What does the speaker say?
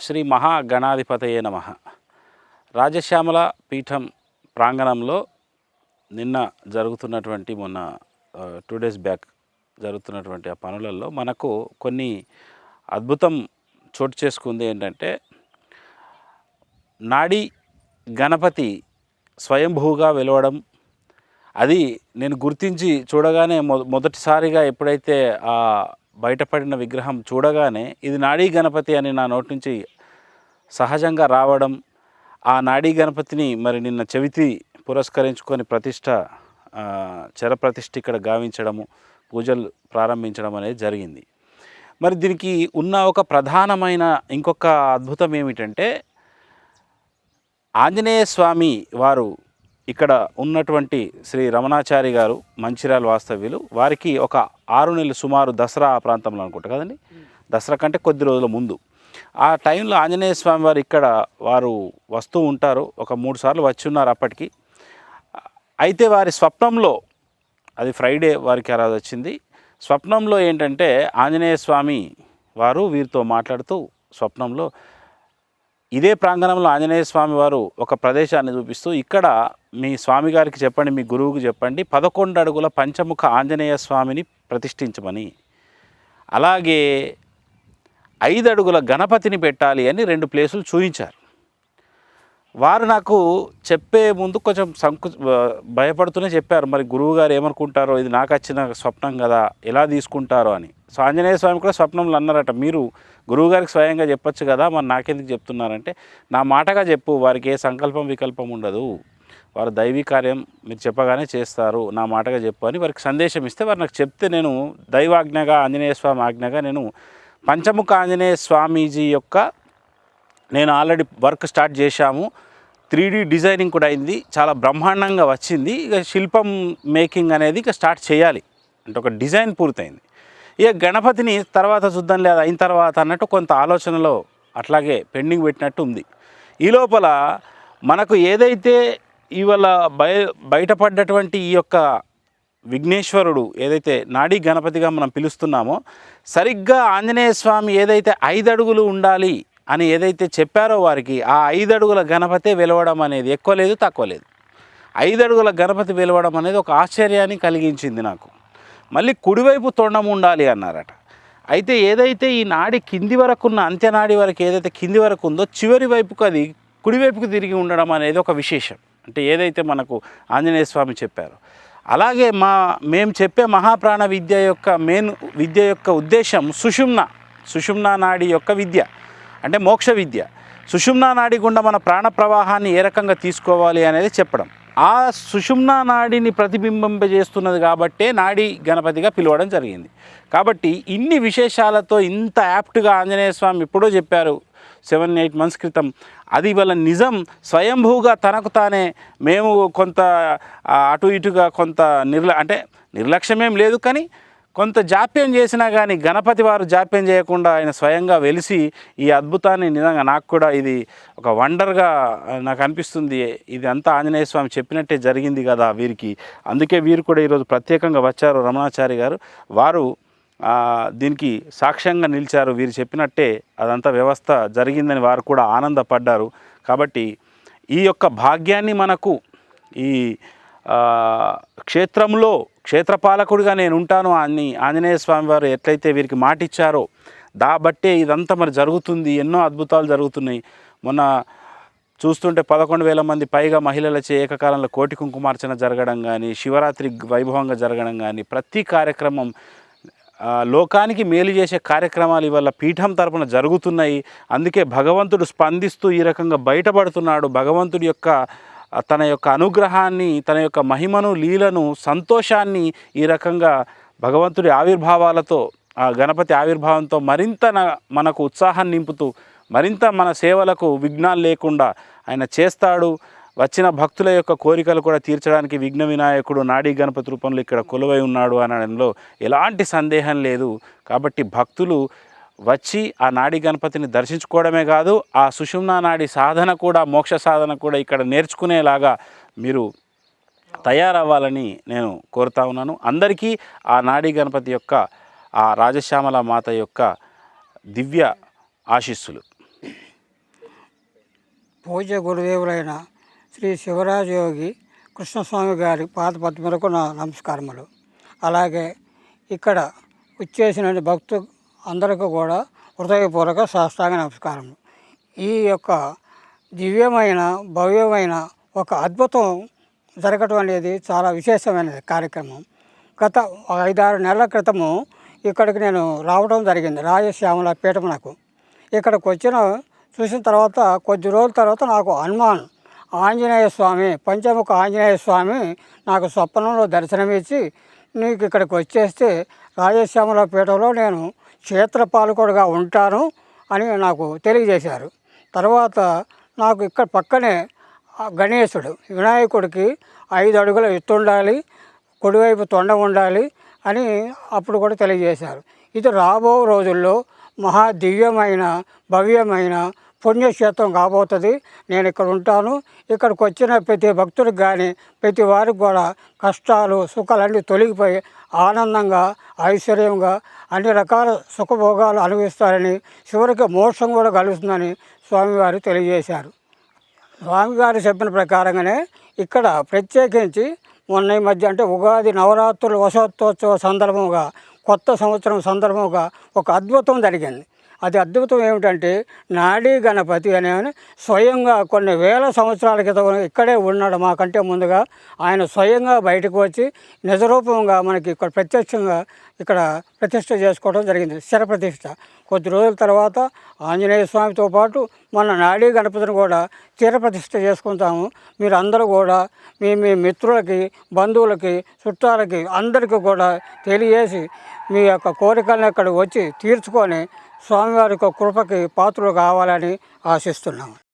శ్రీ మహాగణాధిపతయే నమ. రాజశ్యామల పీఠం ప్రాంగణంలో నిన్న జరుగుతున్నటువంటి మొన్న టూ డేస్ బ్యాక్ జరుగుతున్నటువంటి ఆ పనులలో మనకు కొన్ని అద్భుతం చోటు చేసుకుంది ఏంటంటే నాడి గణపతి స్వయంభూగా వెలవడం అది నేను గుర్తించి చూడగానే మొ మొదటిసారిగా ఎప్పుడైతే ఆ బయటపడిన విగ్రహం చూడగానే ఇది నాడీ గణపతి అని నా నోటి నుంచి సహజంగా రావడం ఆ నాడీ గణపతిని మరి నిన్న చవితి పురస్కరించుకొని ప్రతిష్ట చరప్రతిష్ఠ ఇక్కడ గావించడము పూజలు ప్రారంభించడం అనేది జరిగింది. మరి దీనికి ఉన్న ఒక ప్రధానమైన ఇంకొక అద్భుతం ఏమిటంటే ఆంజనేయ స్వామి వారు ఇక్కడ ఉన్నటువంటి శ్రీ రమణాచారి గారు మంచిర్యాల వాస్తవ్యులు వారికి ఒక ఆరు నెలలు సుమారు దసరా ప్రాంతంలో అనుకుంటా కదండి? దసరా కంటే కొద్ది రోజుల ముందు. ఆ టైంలో ఆంజనేయ స్వామి వారు ఇక్కడ వారు వస్తూ ఉంటారు ఒక మూడు సార్లు వచ్చి ఉన్నారు అప్పటికి. అయితే వారి స్వప్నంలో అది ఫ్రైడే వారికి అలా వచ్చింది స్వప్నంలో ఏంటంటే ఆంజనేయ స్వామి వారు వీరితో మాట్లాడుతూ స్వప్నంలో ఇదే ప్రాంగణంలో ఆంజనేయ స్వామి వారు ఒక ప్రదేశాన్ని చూపిస్తూ ఇక్కడ మీ స్వామి గారికి చెప్పండి మీ గురువుకి చెప్పండి పదకొండు అడుగుల పంచముఖ ఆంజనేయ స్వామిని ప్రతిష్ఠించమని. అలాగే ఐదు అడుగుల గణపతిని పెట్టాలి అని రెండు ప్లేసులు చూపించారు వారు నాకు చెప్పే ముందు కొంచెం సంకు భయపడుతూనే చెప్పారు. మరి గురువు గారు ఏమనుకుంటారో ఇది నాకు వచ్చిన స్వప్నం కదా ఎలా తీసుకుంటారో అని. సో ఆంజనేయ స్వామి కూడా స్వప్నంలో అన్నారట మీరు గురువు గారికి స్వయంగా చెప్పొచ్చు కదా మరి నాకెందుకు చెప్తున్నారంటే నా మాటగా చెప్పు వారికి ఏ సంకల్పం వికల్పం ఉండదు. వారు దైవీ కార్యం మీరు చెప్పగానే చేస్తారు నా మాటగా చెప్పు అని వారికి సందేశం ఇస్తే వారు నాకు చెప్తే నేను దైవాజ్ఞగా ఆంజనేయ స్వామి ఆజ్ఞగా నేను పంచముఖ ఆంజనేయ స్వామీజీ యొక్క నేను ఆల్రెడీ వర్క్ స్టార్ట్ చేశాము. త్రీ డీ డిజైనింగ్ కూడా అయింది. చాలా బ్రహ్మాండంగా వచ్చింది. ఇక శిల్పం మేకింగ్ అనేది ఇక స్టార్ట్ చేయాలి. అంటే ఒక డిజైన్ పూర్తయింది. ఇక గణపతిని తర్వాత చూద్దాం లేదా అయిన తర్వాత అన్నట్టు కొంత ఆలోచనలో అట్లాగే పెండింగ్ పెట్టినట్టు ఉంది. ఈ లోపల మనకు ఏదైతే ఇవాళ బయ బయటపడ్డటువంటి ఈ యొక్క విఘ్నేశ్వరుడు ఏదైతే నాడీ గణపతిగా మనం పిలుస్తున్నామో సరిగ్గా ఆంజనేయ స్వామి ఏదైతే ఐదు అడుగులు ఉండాలి అని ఏదైతే చెప్పారో వారికి ఆ ఐదు అడుగుల గణపతే వెలవడం అనేది ఎక్కువ లేదు తక్కువ లేదు. ఐదు అడుగుల గణపతి వెలవడం అనేది ఒక ఆశ్చర్యాన్ని కలిగించింది నాకు. మళ్ళీ కుడివైపు తొండం ఉండాలి అన్నారట. అయితే ఏదైతే ఈ నాడి కింది వరకు ఉన్న అంత్యనాడి వరకు ఏదైతే కింది వరకు ఉందో చివరి వైపుకు అది కుడివైపుకు తిరిగి ఉండడం అనేది ఒక విశేషం. అంటే ఏదైతే మనకు ఆంజనేయ స్వామి చెప్పారు. అలాగే మా మేము చెప్పే మహాప్రాణ విద్య యొక్క మెయిన్ విద్య యొక్క ఉద్దేశం సుషుమ్న సుషుమ్న నాడి యొక్క విద్య. అంటే మోక్ష విద్య. సుషుమ్నా నాడి గుండా మన ప్రాణ ప్రవాహాన్ని ఏ రకంగా తీసుకోవాలి అనేది చెప్పడం. ఆ సుషుమ్నా నాడిని ప్రతిబింబింపజేస్తున్నది కాబట్టే నాడి గణపతిగా పిలవడం జరిగింది. కాబట్టి ఇన్ని విశేషాలతో ఇంత యాప్ట్గా ఆంజనేయ స్వామి ఎప్పుడో చెప్పారు సెవెన్ ఎయిట్ మంత్స్ క్రితం అది వాళ్ళ నిజం స్వయంభూగా తనకు తానే మేము కొంత అటు ఇటుగా కొంత నిర్ల అంటే నిర్లక్ష్యమేం లేదు కానీ కొంత జాప్యం చేసినా కానీ గణపతి వారు జాప్యం చేయకుండా ఆయన స్వయంగా వెలిసి ఈ అద్భుతాన్ని నిజంగా నాకు కూడా ఇది ఒక వండర్గా నాకు అనిపిస్తుంది. ఇది అంతా ఆంజనేయ స్వామి చెప్పినట్టే జరిగింది కదా వీరికి. అందుకే వీరు కూడా ఈరోజు ప్రత్యేకంగా వచ్చారు రమణాచారి గారు. వారు దీనికి సాక్ష్యంగా నిలిచారు. వీరు చెప్పినట్టే అదంతా వ్యవస్థ జరిగిందని వారు కూడా ఆనందపడ్డారు. కాబట్టి ఈ యొక్క భాగ్యాన్ని మనకు ఈ క్షేత్రంలో క్షేత్రపాలకుడిగా నేను ఉంటాను. అని ఆంజనేయ స్వామి వారు ఎట్లయితే వీరికి మాట ఇచ్చారో దాబట్టే ఇదంతా మరి జరుగుతుంది. ఎన్నో అద్భుతాలు జరుగుతున్నాయి. మొన్న చూస్తుంటే పదకొండు వేల మంది పైగా మహిళలచే ఏకకాలంలో కోటి కుంకుమార్చన జరగడం కానీ శివరాత్రి వైభవంగా జరగడం కానీ ప్రతి కార్యక్రమం లోకానికి మేలు చేసే కార్యక్రమాలు ఇవాళ పీఠం తరపున జరుగుతున్నాయి. అందుకే భగవంతుడు స్పందిస్తూ ఈ రకంగా బయటపడుతున్నాడు. భగవంతుడి యొక్క తన యొక్క అనుగ్రహాన్ని తన యొక్క మహిమను లీలను సంతోషాన్ని ఈ రకంగా భగవంతుడి ఆవిర్భావాలతో ఆ గణపతి ఆవిర్భావంతో మరింత మనకు ఉత్సాహాన్ని నింపుతూ మరింత మన సేవలకు విఘ్నాలు లేకుండా ఆయన చేస్తాడు. వచ్చిన భక్తుల యొక్క కోరికలు కూడా తీర్చడానికి విఘ్న వినాయకుడు నాడీ గణపతి రూపంలో ఇక్కడ కొలువై ఉన్నాడు అనడంలో ఎలాంటి సందేహం లేదు. కాబట్టి భక్తులు వచ్చి ఆ నాడీ గణపతిని దర్శించుకోవడమే కాదు ఆ సుషుమ్నా నాడి సాధన కూడా మోక్ష సాధన కూడా ఇక్కడ నేర్చుకునేలాగా మీరు తయారవ్వాలని నేను కోరుతా ఉన్నాను. అందరికీ ఆ నాడీ గణపతి యొక్క ఆ రాజశ్యామల మాత యొక్క దివ్య ఆశీస్సులు. పూజ్య గురుదేవులైన శ్రీ శివరాజయోగి కృష్ణస్వామి గారి పాద పద్మలకు నా నమస్కారములు. అలాగే ఇక్కడ వచ్చేసిన భక్తు అందరికీ కూడా హృదయపూర్వక శాస్త్రాంగ నమస్కారం. ఈ యొక్క దివ్యమైన భవ్యమైన ఒక అద్భుతం జరగటం అనేది చాలా విశేషమైనది కార్యక్రమం. గత ఐదారు నెలల క్రితము ఇక్కడికి నేను రావడం జరిగింది రాజశ్యామల నాకు. ఇక్కడికి వచ్చిన చూసిన తర్వాత కొద్ది రోజుల తర్వాత నాకు హనుమాన్ ఆంజనేయ స్వామి పంచముఖ ఆంజనేయ స్వామి నాకు స్వప్నంలో దర్శనమిచ్చి నీకు ఇక్కడికి వచ్చేస్తే రాజశ్యామల పీఠంలో నేను క్షేత్రపాలకుడుగా ఉంటాను అని నాకు తెలియజేశారు. తర్వాత నాకు ఇక్కడ పక్కనే గణేశుడు వినాయకుడికి ఐదు అడుగుల ఎత్తు ఉండాలి కుడివైపు తొండ ఉండాలి అని అప్పుడు కూడా తెలియజేశారు. ఇది రాబో రోజుల్లో మహా దివ్యమైన భవ్యమైన పుణ్యక్షేత్రం కాబోతుంది. నేను ఇక్కడ ఉంటాను. ఇక్కడికి వచ్చిన ప్రతి భక్తుడికి కానీ ప్రతి వారికి కూడా కష్టాలు సుఖాలన్నీ తొలగిపోయి ఆనందంగా ఐశ్వర్యంగా అన్ని రకాల సుఖభోగాలు అనుభవిస్తారని చివరికి మోక్షం కూడా కలుగుతుందని స్వామివారు తెలియజేశారు. స్వామివారు చెప్పిన ప్రకారంగానే ఇక్కడ ప్రత్యేకించి మొన్న ఈ మధ్య అంటే ఉగాది నవరాత్రుల వసంతోత్సవ సందర్భంగా కొత్త సంవత్సరం సందర్భంగా ఒక అద్భుతం జరిగింది. అది అద్భుతం ఏమిటంటే నాడీ గణపతి అనే స్వయంగా కొన్ని వేల సంవత్సరాల క్రితం ఇక్కడే ఉన్నాడు మాకంటే ముందుగా. ఆయన స్వయంగా బయటకు వచ్చి నిజరూపంగా మనకి ఇక్కడ ప్రత్యక్షంగా ఇక్కడ ప్రతిష్ట చేసుకోవడం జరిగింది. స్థిర ప్రతిష్ట కొద్ది రోజుల తర్వాత ఆంజనేయ స్వామితో పాటు మన నాడీ గణపతిని కూడా స్థిర ప్రతిష్ట చేసుకుంటాము. మీరు అందరూ కూడా మీ మీ మిత్రులకి బంధువులకి చుట్టాలకి అందరికీ కూడా తెలియజేసి మీ యొక్క కోరికలను ఇక్కడ వచ్చి తీర్చుకొని స్వామివారి యొక్క కృపకి పాత్రలు కావాలని ఆశిస్తున్నాము.